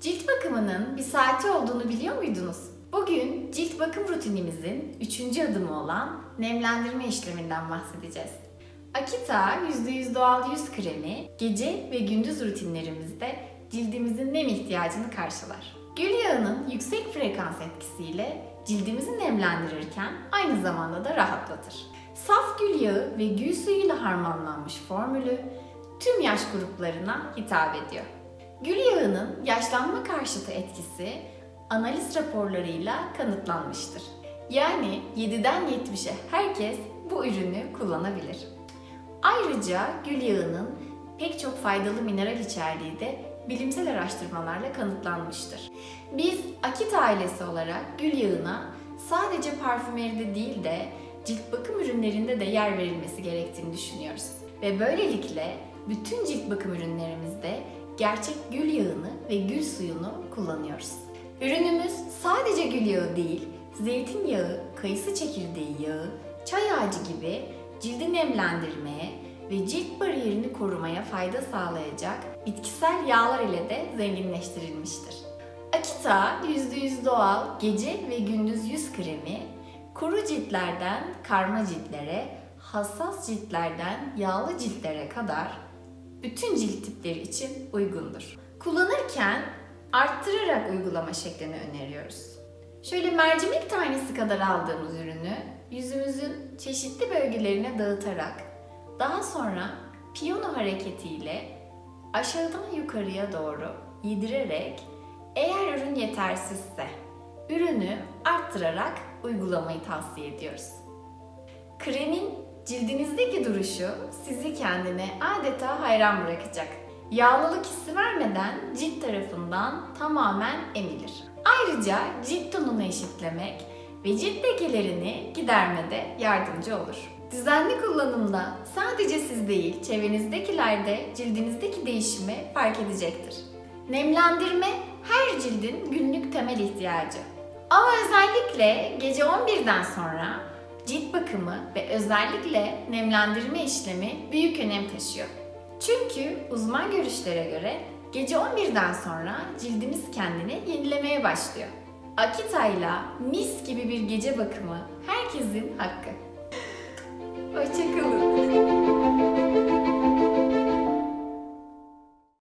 Cilt bakımının bir saati olduğunu biliyor muydunuz? Bugün cilt bakım rutinimizin üçüncü adımı olan nemlendirme işleminden bahsedeceğiz. Akita %100 doğal yüz kremi gece ve gündüz rutinlerimizde cildimizin nem ihtiyacını karşılar. Gül yağının yüksek frekans etkisiyle cildimizi nemlendirirken aynı zamanda da rahatlatır. Saf gül yağı ve gül suyuyla harmanlanmış formülü tüm yaş gruplarına hitap ediyor. Gül yağının yaşlanma karşıtı etkisi analiz raporlarıyla kanıtlanmıştır. Yani 7'den 70'e herkes bu ürünü kullanabilir. Ayrıca gül yağının pek çok faydalı mineral içerdiği de bilimsel araştırmalarla kanıtlanmıştır. Biz Akit ailesi olarak gül yağına sadece parfümeride değil de cilt bakım ürünlerinde de yer verilmesi gerektiğini düşünüyoruz. Ve böylelikle bütün cilt bakım ürünlerimizde gerçek gül yağını ve gül suyunu kullanıyoruz. Ürünümüz sadece gül yağı değil, zeytinyağı, kayısı çekirdeği yağı, çay ağacı gibi cildi nemlendirmeye ve cilt bariyerini korumaya fayda sağlayacak bitkisel yağlar ile de zenginleştirilmiştir. Akita %100 doğal gece ve gündüz yüz kremi, kuru ciltlerden karma ciltlere, hassas ciltlerden yağlı ciltlere kadar bütün cilt tipleri için uygundur. Kullanırken arttırarak uygulama şeklini öneriyoruz. Şöyle mercimek tanesi kadar aldığımız ürünü yüzümüzün çeşitli bölgelerine dağıtarak daha sonra piyano hareketiyle aşağıdan yukarıya doğru yedirerek eğer ürün yetersizse ürünü arttırarak uygulamayı tavsiye ediyoruz. Kremin cildinizdeki duruşu sizi kendine adeta hayran bırakacak. Yağlılık hissi vermeden cilt tarafından tamamen emilir. Ayrıca cilt tonunu eşitlemek ve cilt lekelerini gidermede yardımcı olur. Düzenli kullanımda sadece siz değil, çevrenizdekiler de cildinizdeki değişimi fark edecektir. Nemlendirme her cildin günlük temel ihtiyacı. Ama özellikle gece 11'den sonra cilt bakımı ve özellikle nemlendirme işlemi büyük önem taşıyor. Çünkü uzman görüşlere göre gece 11'den sonra cildimiz kendini yenilemeye başlıyor. Akita ile mis gibi bir gece bakımı herkesin hakkı.